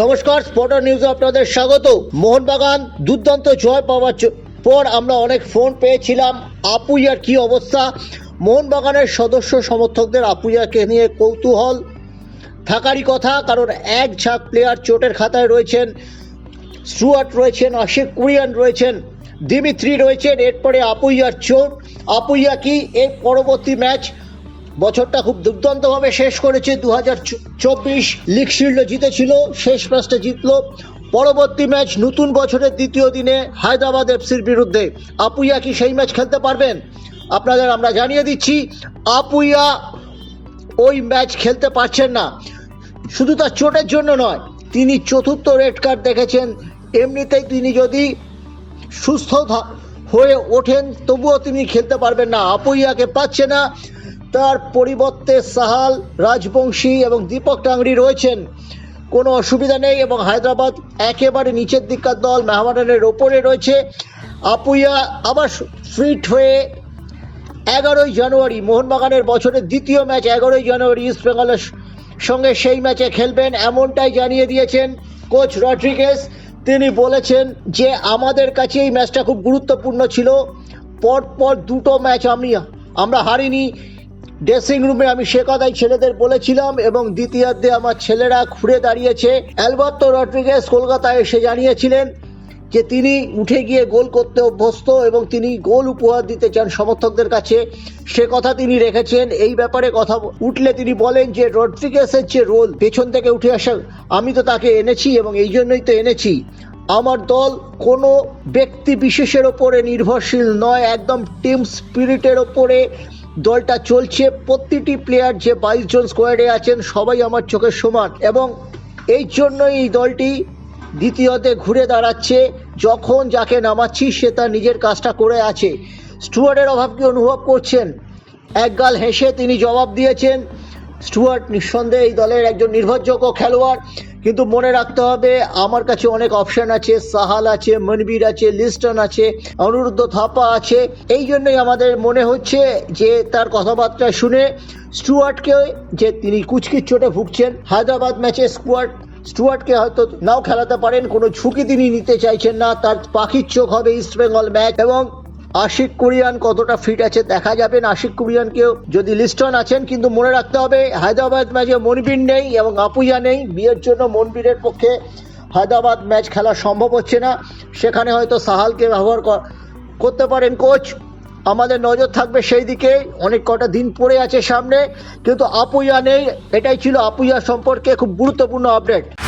নমস্কার স্পটার নিউজে আপনাদের স্বাগত। মোহনবাগান দুর্দান্ত জয় পাওয়ার পর আমরা অনেক ফোন পেয়েছিলাম আপুইয়ার কি অবস্থা। মোহনবাগানের সদস্য সমর্থকদের আপুইয়াকে নিয়ে কৌতূহল। থাকারই কথা, কারণ এক ঝাঁক প্লেয়ার চোটের খাতায় রয়েছেন স্টুয়ার্ট রয়েছেন আশিক কুরিয়ান রয়েছেন দিমিত্রি রয়েছেন, এরপরে আপুইয়ার চোট। আপুইয়া কি এর পরবর্তী ম্যাচ বছরটা খুব দুর্দান্তভাবে শেষ করেছে দু হাজার চব্বিশ। লিগ শিল্ড জিতেছিল, শেষ ম্যাচটা জিতলো। পরবর্তী ম্যাচ নতুন বছরের দ্বিতীয় দিনে হায়দ্রাবাদ এফসির বিরুদ্ধে। আপুইয়া কি সেই ম্যাচ খেলতে পারবেন? আপনাদের আমরা জানিয়ে দিচ্ছি, আপুইয়া ওই ম্যাচ খেলতে পারছেন না। শুধু তার চোটের জন্য নয়, তিনি চতুর্থ রেড কার্ড দেখেছেন। এমনিতেই তিনি যদি সুস্থ হয়ে ওঠেন, তবুও তিনি খেলতে পারবেন না। আপুইয়াকে পাচ্ছে না। তার পরিবর্তে সাহাল, রাজবংশী এবং দীপক টাংরি রয়েছেন। কোনো অসুবিধা নেই এবং হায়দ্রাবাদ একেবারে নিচের দিককার দল মেহমানের ওপরে রয়েছে। আপুইয়া, আবার ফিট হয়ে এগারোই জানুয়ারি মোহনবাগানের বছরের দ্বিতীয় ম্যাচ এগারোই জানুয়ারি ইস্ট বেঙ্গলের সঙ্গে সেই ম্যাচে খেলবেন এমনটাই জানিয়ে দিয়েছেন কোচ রড্রিগেস তিনি বলেছেন যে, আমাদের কাছে এই ম্যাচটা খুব গুরুত্বপূর্ণ ছিল। পর পর দুটো ম্যাচ আমি, আমরা হারিনি। ড্রেসিং রুমে আমি সে কথাই ছেলেদের বলেছিলাম এবং দ্বিতীয়ার্ধে আমার ছেলেরা ঘুরে দাঁড়িয়েছে। অ্যালবার্তো রড্রিগেস কলকাতায় এসে জানিয়েছিলেন যে তিনি উঠে গিয়ে গোল করতে অভ্যস্ত এবং তিনি গোল উপহার দিতে চান সমর্থকদের কাছে। সে কথা তিনি রেখেছেন। এই ব্যাপারে কথা উঠলে তিনি বলেন যে রড্রিগেসের যে রোল পেছন থেকে উঠে আসা, আমি তো তাকে এনেছি এবং এই জন্যই তো এনেছি। আমার দল কোনো ব্যক্তি বিশেষের ওপরে নির্ভরশীল নয়, একদম টিম স্পিরিটের ওপরে। দলটা চলছে, প্রতিটি প্লেয়ার যে বাইশ জন স্কোয়াডে আছেন, সবাই আমার চোখের সমান এবং এই জন্যই এই দলটি দ্বিতীয়তে ঘুরে দাঁড়াচ্ছে। যখন যাকে নামাচ্ছি, সে তার নিজের কাজটা করে আছে। স্টুয়ার্টের অভাব কি অনুভব করছেন? একগাল হেসে তিনি জবাব দিয়েছেন। স্টুয়ার্ট নিঃসন্দেহে এই দলের একজন নির্ভরযোগ্য খেলোয়াড়। কিন্তু মনে রাখতে হবে, আমার কাছে অনেক অপশন আছে, সাহাল আছে, মনবীর আছে, লিস্টন আছে, অনুরুদ্ধ থাপা আছে। এই জন্যই আমাদের মনে হচ্ছে যে তার কথাবার্তা শুনে স্টুয়ার্টকে, যে তিনি কুচকির চোটে ভুগছেন, হায়দ্রাবাদ ম্যাচে স্কোয়াড স্টুয়ার্টকে হয়তো নাও খেলাতে পারেন, কোনো ঝুঁকি তিনি নিতে চাইছেন না, তার পাখির চোখ হবে ইস্টবেঙ্গল ম্যাচ এবং আশিক কুরিয়ান কতটা ফিট আছে দেখা যাবে। না আশিক কুরিয়ানকেও যদি লিস্টন আছেন, কিন্তু মনে রাখতে হবে, হায়দ্রাবাদ ম্যাচে মনবীর নেই এবং আপুইয়া নেই। বিয়ের জন্য মনবীরের পক্ষে হায়দ্রাবাদ ম্যাচ খেলা সম্ভব হচ্ছে না। সেখানে হয়তো সাহালকে ব্যবহার কর- করতে পারেন কোচ আমাদের নজর থাকবে সেই দিকে। অনেক কটা দিন পড়ে আছে সামনে, কিন্তু আপুইয়া নেই। এটাই ছিল আপুইয়া সম্পর্কে খুব গুরুত্বপূর্ণ আপডেট